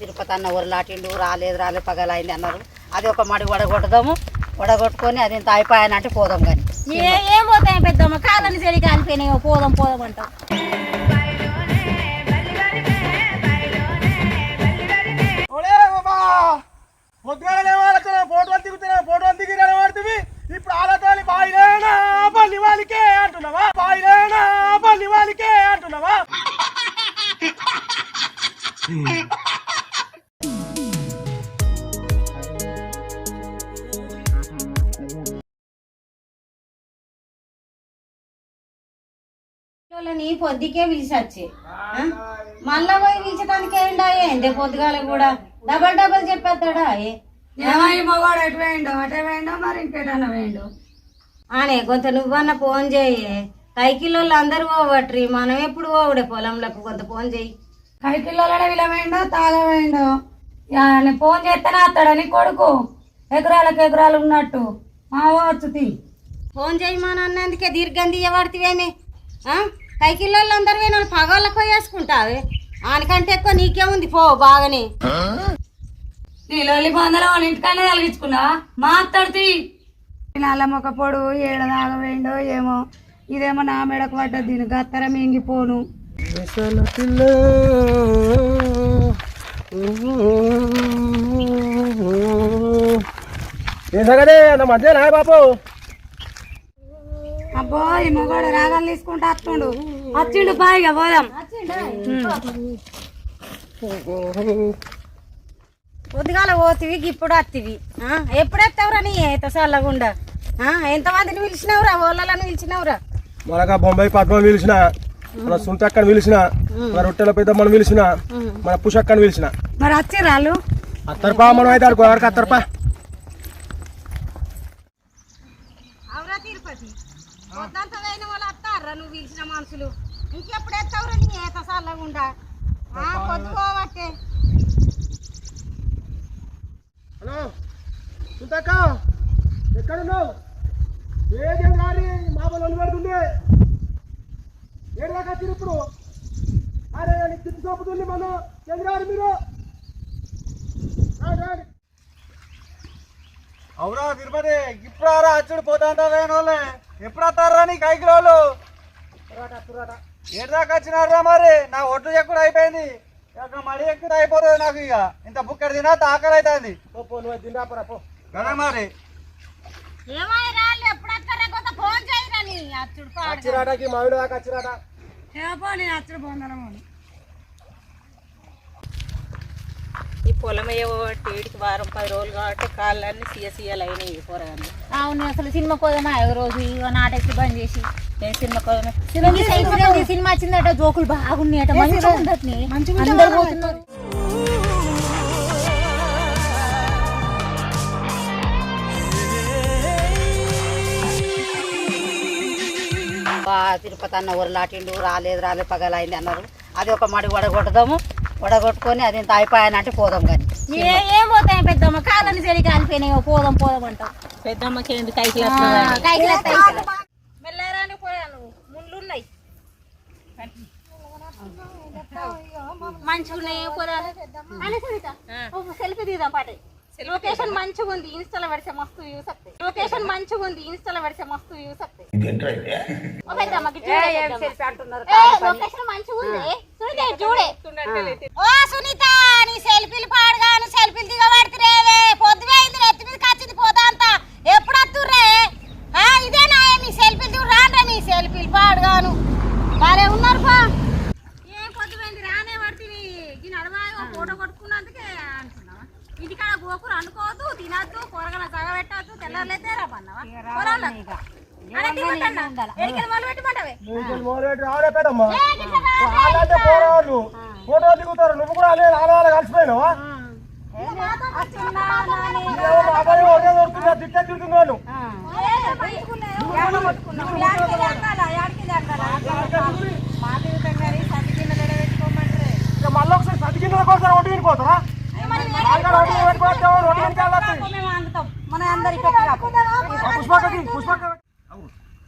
తిరుపతి అన్న ఊరలాటిండు రాలేదు రాలేదు పగలైంది అన్నారు. అది ఒక మడి వడగొడదాము. వడగొట్టుకొని అది ఇంత అయిపోయానంటే పోదాం కానీ. ఏ పోతాయి పెద్దమ్మ? కాదని చెడి కాలిపోయినాయో. పోదాం పోదాం అంటాం ఇప్పుడు ఆలతోని బాయిలేనా? పల్లి వాళ్ళకే అంటున్నావా? బాయిలేనా? పల్లి వాళ్ళకే అంటున్నావా? పొద్దుకే పిలిచొచ్చి మళ్ళా పోయి పిలిచడానికి ఏంటా ఏంటి పొద్దుగాల కూడా డబల్ డబల్ చెప్పేస్తాడా మగవాడు ఎటు వేయండు అటే వేయండు మరి ఇంకేటన్నా వేయండు. ఆనే కొంత నువ్వన్న ఫోన్ చేయి కైకిల్లో అందరు పోవట్రి మనం ఎప్పుడు పోవుడే పొలంలోకి కొంత ఫోన్ చేయి. కైకిల్లోనే వీళ్ళ వేయండు తాగా వేయండు? యా, నేను ఫోన్ చేస్తేనే వస్తాడని కొడుకు? ఎకరాలకు ఎకరాలు ఉన్నట్టు. మా వచ్చు తీ. ఫోన్ చేయి మా నాన్న అందుకే దీర్ఘం తీయబడితేవేమి కైకిల్లో అందరు పోయిన పగళ్ళకు వేసుకుంటావే? ఆనకంటే ఎక్కువ నీకేముంది పో బాగానే. నీ లొల్లి వాళ్ళ ఇంటికన్నా తలిగించుకున్నావా? మాట్లాడుతీ. నల్ల మొక్క పొడు ఏడ దాగా వేయండో ఏమో. ఇదేమో నా మెడకు పడ్డది దీని గత్తర మింగిపోను. ఏ మంచిగా రాయ బాపు? అబ్బో ఈ మొగోడు రాగాలు తీసుకుంటా వస్తుండు. వచ్చిండు బాయిగా పోదాం. పొద్దుగాల పోతివి ఇప్పుడు వత్తివి ఎప్పుడు ఎత్తావురా నీ చల్లగుండా ఆ, ఎంతమందిని పిలిచినావురా? ఓళ్ళని పిలిచినావురా? మనక బొంబాయి పద్మ పిలిచిన మన సుంతక్కని పిలిచిన మన రొట్టెల పెద్దమ్మని పిలిచిన మన పుషక్కని పిలిచిన. మరి వచ్చి రాళ్ళు అత్తర్పా మనం అయితే ఎవరికి అత్తర్పా అవురా తిరుపతి పొద్దంతా అయిన వాళ్ళు పిలిచిన మనుషులు ఇంకెప్పుడు ఎత్తావురా నీ ఏత చల్లగుండా? పొద్దుకోవట్టే హలో సుంతక్క ఎక్కడున్నావు? ఏదేం రాని మామూలు పెడుతుంది? ఏడు దాకా ఇప్పుడు? అరే తిప్పి చూపుతుంది మనం చంద్రారు మీరు. అవురా తిరుపతి. ఇప్పుడు ఆరా అచ్చుడు పోతా వాళ్ళే ఎప్పుడు వస్తారా నీ కైకి వాళ్ళు ఏడు దాకా వచ్చినారా మరి? నా ఒడ్డు ఎక్కుడు అయిపోయింది? ఇక మడి ఎక్కుడు అయిపోతుంది నాకు ఇక. ఇంత బుక్కడ తినా తాకలు అవుతుంది కదా మరి? ఏమైనా రాళ్ళు? ఎప్పుడు వస్తారా కొంత ఫోన్ చేయరా నీ అచ్చుడు పాడు అచ్చిరాటకి మామిడి దాకా అచ్చిరాట ఏపో నేను వచ్చి పోందనము ఈ పొలం అయ్యేవాటి ఏడికి వారం పది రోజులు కాబట్టి కాళ్ళన్నీ సీయ సీయలు అయినాయి పోరగాన్ని అవును అసలు సినిమా కోదమా ఒక రోజు ఇగో నాటకి బంద్ చేసి. సినిమా కోసం సినిమా వచ్చిందట జోకులు బాగున్నాయట మంచిగా ఉండట్ని అందరు పోతున్నారు. బా తిరుపతి అన్న ఊరలాటిండు రాలేదు రాలేదు పగలైంది అన్నారు. అది ఒక మడి వడగొడదాము. వడగొట్టుకొని అది ఇంత అయిపోయానంటే పోదాం కానీ ఏ పోతాయి పెద్దమ్మ? కాదని చెడి కాలిపోయినాయో. పోదాం పోదాం అంటాం పెద్దమ్మకి మెల్లరాని పోయాను ముండ్లు ఉన్నాయి మంచిగా ఉన్నాయి సునీత సెల్ఫీ తీద్దాం పాటే. లొకేషన్ మంచిగా ఉంది ఇన్స్టాలో పెడితే మస్తు వ్యూస్ వస్తాయి. లొకేషన్ మంచిగా ఉంది ఇన్స్టాలో పెడితే మస్తు వ్యూస్ వస్తాయి. లొకేషన్ మంచిగా ఉంది సునీత ఇది చూడే. ఓ సునీత నీ సెల్ఫీలు పాడుగాను సెల్ఫీలు దిగబడుతురేవే పొద్దుపోయింది నెత్తి మీద కచ్చింది పోతా అంతా ఎప్పుడు వస్తుర్రే ఆ, ఇదేనా మీ సెల్ఫీలు దిగు రాండ్రా మీ సెల్ఫీలు పాడుగాను బాగా ఉన్నారు పా ఏం పొద్దుపోయింది రానే పడుతుంది దీని అడవాయి ఫోటో కొట్టుకున్నందుకే అంటున్నావా ఇంటికాడ గోకులు అనుకోవద్దు తినద్దు కూరగాయలు తగబెట్టద్దు తెల్లారులైతే రా పన్నావా మొదలు పెట్టమంటావే రావడే పెద్దమ్మా వాళ్ళంటే పోరాళ్ళు. ఫోటో దిగుతారు. నువ్వు కూడా అదే ఆడవాళ్ళు కలిసిపోయినావా? తిరుగుతున్నాను ఇక మళ్ళీ ఒకసారి సతికిందల కోసం ఒడ్డు వినిపోతారా ఒడ్డు పెట్టుకోవచ్చు ఒడ్డు వెనకాల మన అందరికి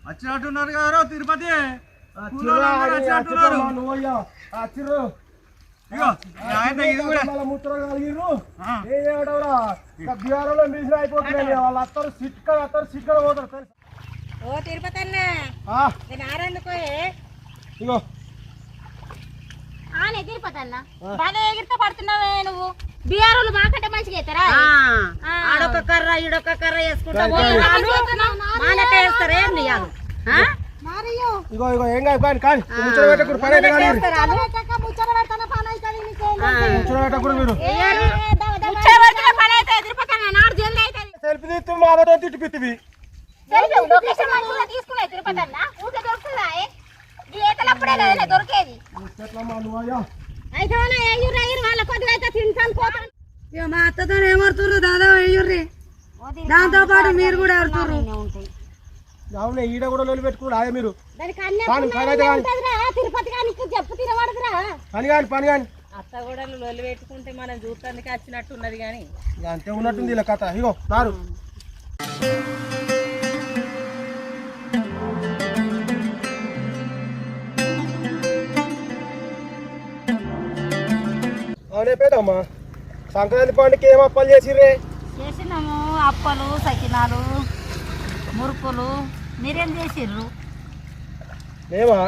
వచ్చినట్టున్నారు కదా తిరుపతి. బీఆర్ఓలో మిషన్ అయిపోతున్నాయి వాళ్ళు అత్తరు సిక్కడ అత్తరు సిక్కడ పోతారు తెలుసా? ఓ తిరుపతి అన్న ఆ, నేను ఆరందుకోయే ఇగో. ఆనే తిరుపతి అన్న. బాగా ఎగిరితే పడుతున్నావే నువ్వు. బీఆర్ఓలు మాకంటే మంచిగా అవుతారా ఆడొక కర్ర ఈడొక కర్ర వేసుకుంటా మానక వేస్తారు ఏం నీయాలు ఇగో ఇగో ఏం కాదు కానీ కానీ ముచ్చట పెట్టకూడదు పని అయితే కానీ ముచ్చట పెట్టకూడదు మీరు పని అయితే నాడు జల్ది అవుతుంది సెల్ఫీ తీస్తే మా అమ్మతో తిట్టి పిత్తివి. సెల్ఫీ లొకేషన్ మంచిగా ఊరికే దొరుకుతుందా కదా దొరికేది. అయితే వాళ్ళ కొద్దిగా అయితే తింటాను అత్తతో ఏమడుతుర్రు దాదా వెయ్యుర్రి దాంతో పాటు మీరు కూడా అవునే ఈడ కూడా మీరు. పని కానీ. పని కానీ అత్త కూడా లొల్లి పెట్టుకుంటే మనం చూస్తానికి వచ్చినట్టు ఉన్నది కానీ. అంతే ఉన్నట్టుంది ఇలా కథ. ఇగో నారు అవునే పేదమ్మా. సంక్రాంతి పండుగకి ఏం అప్పాలు చేసిర్రే? చేసినాము అప్పలు సకినాలు మురుకులు. మీరేం చేసిర్రు? మేమా?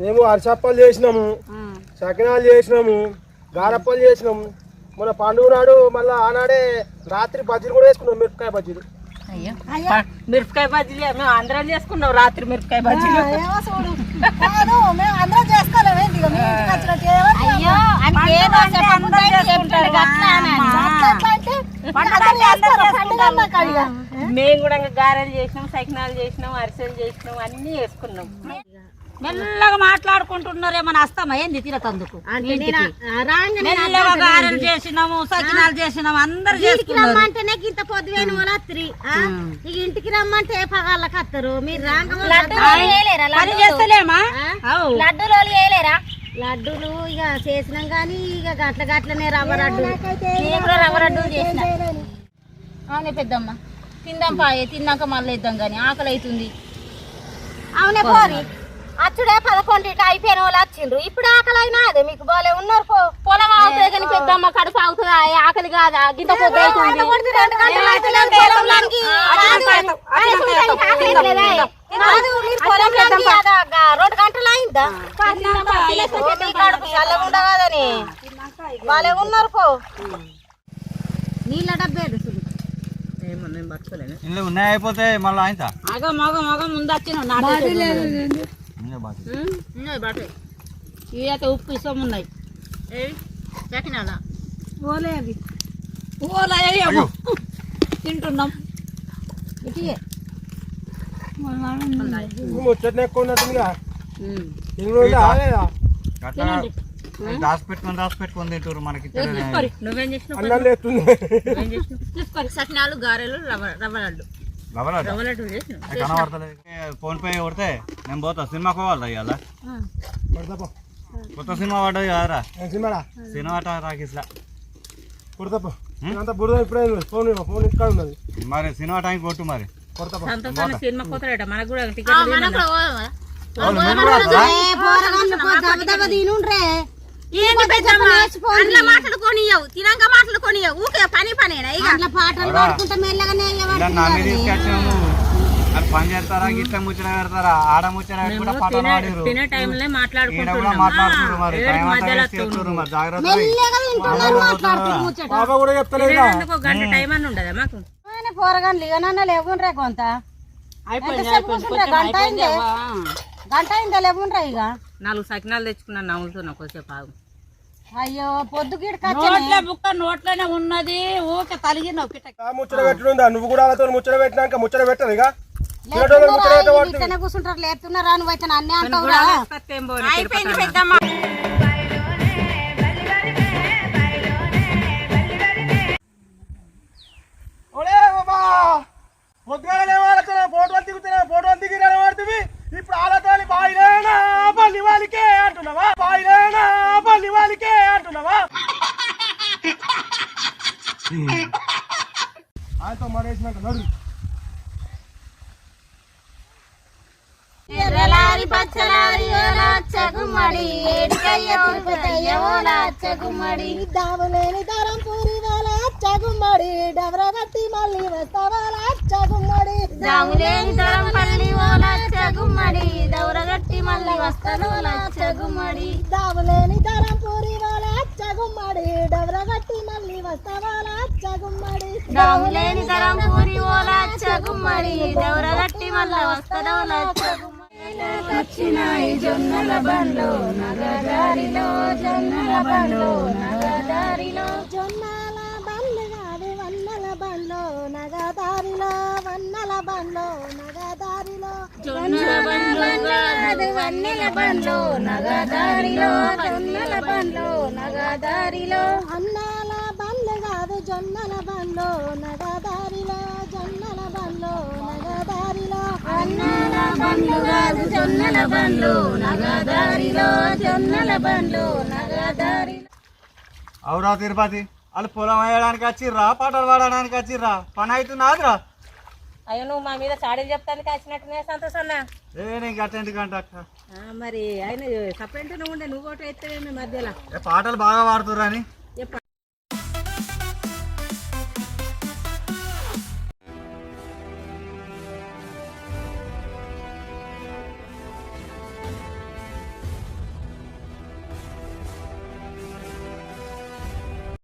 మేము అరిసప్పాలు చేసినాము సకినాలు చేసినాము గారప్పలు చేసినాము. మన పండుగ నాడు మళ్ళీ ఆనాడే రాత్రి బజ్జీలు కూడా వేసుకున్నాం మిరపకాయ బజ్జీలు. మిరపకాయ బజ్జీలు మేము అందరం చేసుకున్నాం రాత్రి మిరపకాయ బజ్జీలు. మేము కూడా గారెలు చేసినాం సకినాలు చేసినాం అరిసెలు చేసినాం అన్ని చేసుకున్నాం. మెల్లగా మాట్లాడుకుంటున్నారు ఏమన్నా వస్తామా ఏంది తిరతందుకు మెల్లగా గారెలు చేసినాము సకినాలు చేసినాము అందరు రమ్మంటేనే ఇంత పొద్దువేను రాత్రి ఇంటికి రమ్మంటే పగాళ్ళకి వస్తారు మీరు చేస్తలేమా. లడ్డూలు వేయలేరా లడ్డూలు ఇక చేసినాం కానీ ఇక గట్ల గట్లనే రవ్వ లడ్డు రవ్వ లడ్డు చేసిన. అవునే పెద్దమ్మ తిందాం పాయే తిన్నాక మళ్ళీ ఇద్దాం కానీ ఆకలి అవుతుంది అవునే పోరి. అచ్చుడే పదకొండు అయిపోయిన వాళ్ళు వచ్చిండ్రు. ఇప్పుడు ఆకలి అయినా అదే మీకు బాలే ఉన్నారు పో. పొలం అవుతుంది కానీ పెద్దమ్మ కడుపు అవుతుందా ఆకలి కాదా? గింత పొద్దు రెండు గంటలు అయిందా? అలా ఉండగాదని వాళ్ళే ఉన్నారు పో. నీళ్ళ ఉన్నాయి అయిపోతే మళ్ళీ ఆయన మగ మగ మగ ముందు వచ్చిన ఇవి అయితే ఉప్పు ఇసం ఉన్నాయి. చకినాల ఓలే తింటున్నాం. ముచ్చటనే ఎక్కువ ఉన్నట్టుందిగా ఇంట్లో ఉందా? ఆగలేదా? దాచి పెట్టుకొని దాచి పెట్టుకొని తింటారు మనకి మరి నువ్వేం చేసినావు? నువ్వేం సకినాలు గారెలు రవ్వ రవ్వ లడ్డు. ఫోన్ పే కొడితే నేను పోతా. సినిమాకి పోవాలి ఇవాళ? కొత్త సినిమా పడ్డది కదరా? ఏం సినిమాడా? సినిమా రాకిస్లా కొడతాపో అంత బురద ఇప్పుడే ఫోన్ ఫోన్ ఇక్కడ ఉన్నది. మరి సినిమా టైం కొట్టు మరి. కొడతాపో అందులో మాట్లాడుకోనియవు తినంగా మాట్లాడుకోనియవు ఊకే పని పనేనా ఇక? అందులో పాటలు పాడుకుంటా మెల్లగానే పని చేస్తారా గిట్ల ముచ్చట పెడతారా? ఆడ ముచ్చట తినే టైంలో గంట టైం అని ఉండదా మాకు? ఇక నన్న లేవుండ్రే కొంత. కూర్చుండ్రా? గంట అయిందే. గంట అయిందా లేవుండ్రా ఇక నాలుగు సకినాలు తెచ్చుకున్నాను నవ్వుతున్నా కొద్దిసేపు ఆగు. అయ్యో పొద్దు నోట్ల బుక్క నోట్లోనే ఉన్నది ఊకే ఆ ముచ్చట నువ్వు కూడా వాళ్ళతో ముచ్చట పెట్టినాక ముచ్చట పెట్టదు ఇక కూర్చుంటారు లేపుతున్నారా నువ్వు అయితే అన్నీ. బాబా! పొద్దుగానే వాళ్ళతో ఫోటోలు దిగుతున్నా ఫోటోలు దిగి నిలబడుతుంది. ఇప్పుడు వాళ్ళతో బాయిలేనా పల్లి వాళ్ళకే అంటున్నావా? బాయిలేనా పల్లి వాళ్ళకే అంటున్నావా? ఆయనతో మరేసినాక నడు. ఎర్రలారి గుమ్మడి ఏడికయ్య తిరుపతయ్య గుమ్మడి దాములేని దరం పూరి వాళ్ళ డబరగట్టి మళ్ళీ వస్తాను లచ్చ గుమ్మడి దాములేని దరం పూరి వాళ్ళ చగుమ్మడి. డబరగట్టి మళ్ళీ వస్తావాల చగుమ్మడి? దాములేని దరం పూరి ఓ లచ్చ గుమ్మడి దౌరగట్టి మళ్ళీ గుమ్మడి వచ్చినాయి జొన్నల బండ్లు నగదారిలో జొన్నల బండ్లు నగదారిలో. జొన్నల బండ్లు కాదు వన్నల బండ్లు నగదారిలో వన్నల బండ్లు నగదారిలో జొన్నల బండ్లు వన్నెల బండ్లు నగదారిలో జొన్నల బండ్లు నగదారిలో అన్నాల బండ్లు కాదు జొన్నల బండ్లు నగదారిలో జొన్నల బండ్లు నగదారిలో అన్నాల బండ్లు కాదు జొన్నల బండ్లు నగదారిలో జొన్నల బండ్లు నగదారిలో అవురా తిరుపతి వాళ్ళు పొలం వేయడానికి వచ్చిర్రా పాటలు పాడడానికి వచ్చిర్రా పని అవుతున్నదిరా. అయ్యో నువ్వు మా మీద చాడీలు చెప్తానికి వచ్చినట్టునే అటెంట్ కంట మరి ఆయన సపరేట్ నువ్వు ఉండే నువ్వు ఒకటి ఎత్తవేమి మధ్యలో? పాటలు బాగా పాడుతుర్రా అని.